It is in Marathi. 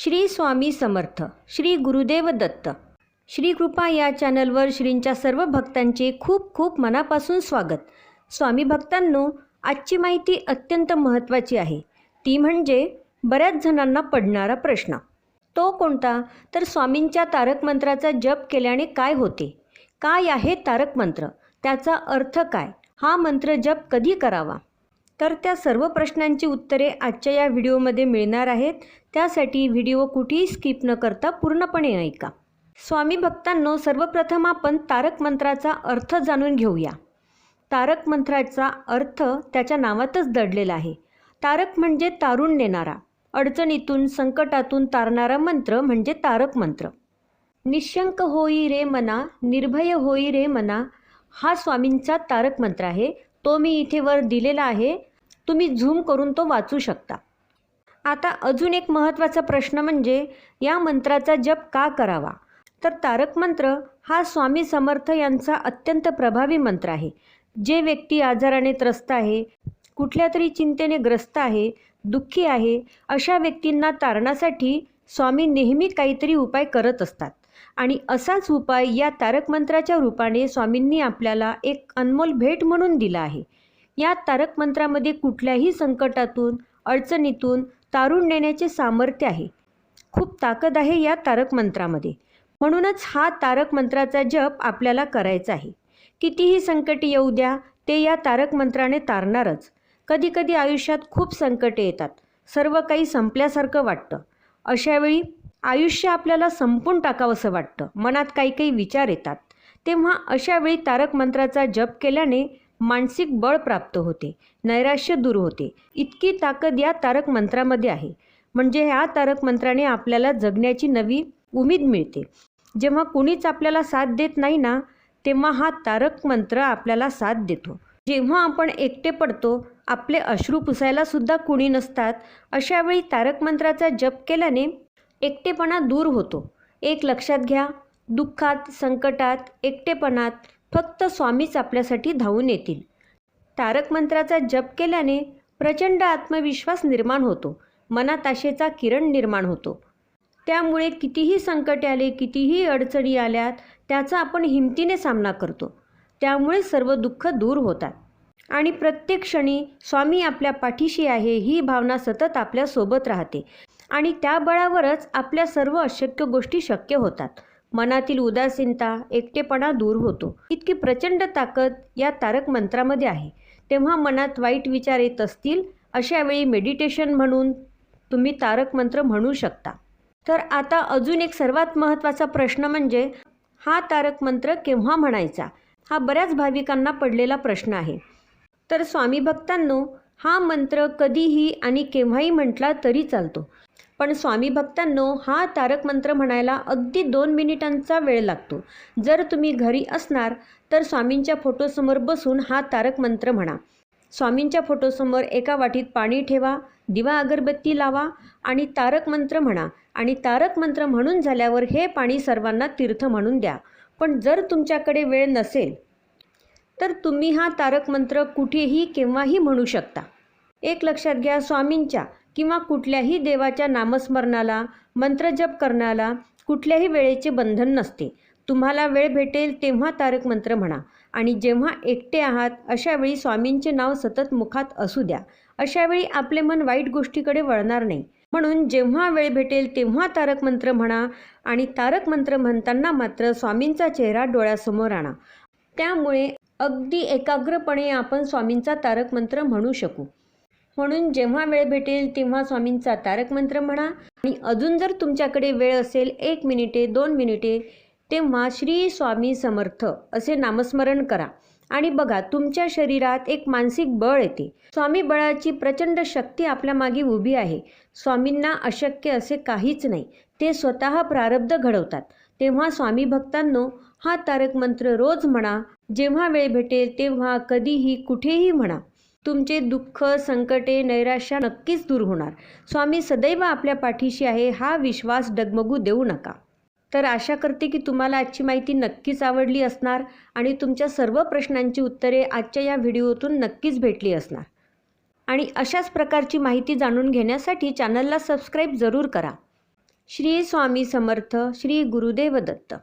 श्री स्वामी समर्थ श्री गुरुदेव दत्त. श्री कृपा या चॅनलवर श्रींच्या सर्व भक्तांचे खूप खूप मनापासून स्वागत. स्वामी भक्तांनो आजची माहिती अत्यंत महत्त्वाची आहे. ती म्हणजे बऱ्याच जणांना पडणारा प्रश्न. तो कोणता? तर स्वामींच्या तारक मंत्राचा जप केल्याने काय होते? काय आहे तारक मंत्र? त्याचा अर्थ काय? हा मंत्र जप कधी करावा? तर त्या सर्व प्रश्नांची उत्तरे आजच्या या व्हिडिओमध्ये मिळणार आहेत. त्यासाठी व्हिडिओ कुठेही स्किप न करता पूर्णपणे ऐका. स्वामी भक्तांनो सर्वप्रथम आपण तारक मंत्राचा अर्थ जाणून घेऊया. तारक मंत्राचा अर्थ त्याच्या नावातच दडलेला आहे. तारक म्हणजे तारून नेणारा. अडचणीतून संकटातून तारणारा मंत्र म्हणजे तारक मंत्र. निशंक होई रे मना निर्भय होई रे मना हा स्वामींचा तारक मंत्र आहे. तो मी इथे वर दिलेला आहे. तुम्ही झूम करून तो वाचू शकता. आता अजून एक महत्त्वाचा प्रश्न म्हणजे या मंत्राचा जप का करावा? तर तारक मंत्र हा स्वामी समर्थ यांचा अत्यंत प्रभावी मंत्र आहे. जे व्यक्ती आजाराने त्रस्त आहे कुठल्या तरी चिंतेने ग्रस्त आहे दुःखी आहे अशा व्यक्तींना तारणासाठी स्वामी नेहमी काहीतरी उपाय करत असतात. आणि असाच उपाय या तारक मंत्राच्या रूपाने स्वामींनी आपल्याला एक अनमोल भेट म्हणून दिला आहे. या तारक मंत्रामध्ये कुठल्याही संकटातून अडचणीतून तारून नेण्याचे सामर्थ्य आहे. खूप ताकद आहे या तारक मंत्रामध्ये. म्हणूनच हा तारक मंत्राचा जप आपल्याला करायचा आहे. कितीही संकट येऊ द्या ते या तारक मंत्राने तारणारच. कधीकधी आयुष्यात खूप संकटे येतात. सर्व काही संपल्यासारखं वाटतं. अशावेळी आयुष्य आपल्याला संपून टाकावंसं वाटतं. मनात काही काही विचार येतात. तेव्हा अशावेळी तारक मंत्राचा जप केल्याने मानसिक बळ प्राप्त होते नैराश्य दूर होते. इतकी ताकद या तारक मंत्रामध्ये आहे. म्हणजे ह्या तारक मंत्राने आपल्याला जगण्याची नवी उमेद मिळते. जेव्हा कुणीच आपल्याला साथ देत नाही ना तेव्हा हा तारक मंत्र आपल्याला साथ देतो. जेव्हा आपण एकटे पडतो आपले अश्रू पुसायला सुद्धा कुणी नसतात अशावेळी तारक मंत्राचा जप केल्याने एकटेपणा दूर होतो. एक लक्षात घ्या दुःखात संकटात एकटेपणात फक्त स्वामीच आपल्यासाठी धावून येतील. तारक मंत्राचा जप केल्याने प्रचंड आत्मविश्वास निर्माण होतो. मनात आशेचा किरण निर्माण होतो. त्यामुळे कितीही संकटे आले कितीही अडचणी आल्यात त्याचा आपण हिमतीने सामना करतो. त्यामुळे सर्व दुःख दूर होतात. आणि प्रत्येक क्षणी स्वामी आपल्या पाठीशी आहे ही भावना सतत आपल्यासोबत राहते. आणि त्या बळावरच आपल्या सर्व अशक्य गोष्टी शक्य होतात. मनातील उदासीनता एकटेपणा दूर होतो. इतकी प्रचंड ताकद या तारक मंत्रामध्ये आहे. तेव्हा मनात वाईट विचार येत असतील अशावेळी मेडिटेशन म्हणून तुम्ही तारक मंत्र म्हणू शकता. तर आता अजून एक सर्वात महत्त्वाचा प्रश्न म्हणजे हा तारक मंत्र केव्हा म्हणायचा? हा बऱ्याच भाविकांना पडलेला प्रश्न आहे. तर स्वामी भक्तांनो हा मंत्र कधीही आणि केव्हाही म्हटला तरी चालतो. पण स्वामी भक्तांनो हा तारक मंत्र म्हणायला अगदी दोन मिनिटांचा वेळ लागतो. जर तुम्ही घरी असणार तर स्वामींच्या फोटोसमोर बसून हा तारक मंत्र म्हणा. स्वामींच्या फोटोसमोर एका वाटीत पाणी ठेवा दिवा अगरबत्ती लावा आणि तारक मंत्र म्हणा. आणि तारक मंत्र म्हणून झाल्यावर हे पाणी सर्वांना तीर्थ म्हणून द्या. पण जर तुमच्याकडे वेळ नसेल तर तुम्ही हा तारक मंत्र कुठेही केव्हाही म्हणू शकता. एक लक्षात घ्या स्वामींच्या किंवा कुठल्याही देवाच्या नामस्मरणाला मंत्रजप करण्याला कुठल्याही वेळेचे बंधन नसते. तुम्हाला वेळ भेटेल तेव्हा तारक मंत्र म्हणा आणि जेव्हा एकटे आहात अशावेळी स्वामींचे नाव सतत मुखात असू द्या. अशावेळी आपले मन वाईट गोष्टीकडे वळणार नाही. म्हणून जेव्हा वेळ भेटेल तेव्हा तारक मंत्र म्हणा आणि तारक मंत्र म्हणताना मात्र स्वामींचा चेहरा डोळ्यासमोर आणा. त्यामुळे अगदी एकाग्रपणे आपण स्वामींचा तारक मंत्र म्हणू शकू. म्हणून जेव्हा वेळ भेटेल तेव्हा स्वामींचा तारक मंत्र म्हणा. आणि अजून जर तुमच्याकडे वेळ असेल एक मिनिटे दोन मिनिटे तेव्हा श्री स्वामी समर्थ असे नामस्मरण करा. आणि बघा तुमच्या शरीरात एक मानसिक बळ येते. स्वामी बळाची प्रचंड शक्ती आपल्या मागे उभी आहे. स्वामींना अशक्य असे काहीच नाही. ते स्वतः प्रारब्ध घडवतात. तेव्हा स्वामी भक्तांनो हा तारक मंत्र रोज म्हणा. जेव्हा वेळ भेटेल तेव्हा कधीही कुठेही म्हणा. तुमचे दुःख संकटे नैराश्या नक्कीच दूर होणार. स्वामी सदैव आपल्या पाठीशी आहे हा विश्वास डगमगू देऊ नका. तर आशा करते की तुम्हाला आजची माहिती नक्कीच आवडली असणार आणि तुमच्या सर्व प्रश्नांची उत्तरे आजच्या या व्हिडिओतून नक्कीच भेटली असणार. आणि अशाच प्रकारची माहिती जाणून घेण्यासाठी चॅनलला सबस्क्राईब जरूर करा. श्री स्वामी समर्थ श्री गुरुदेव दत्त.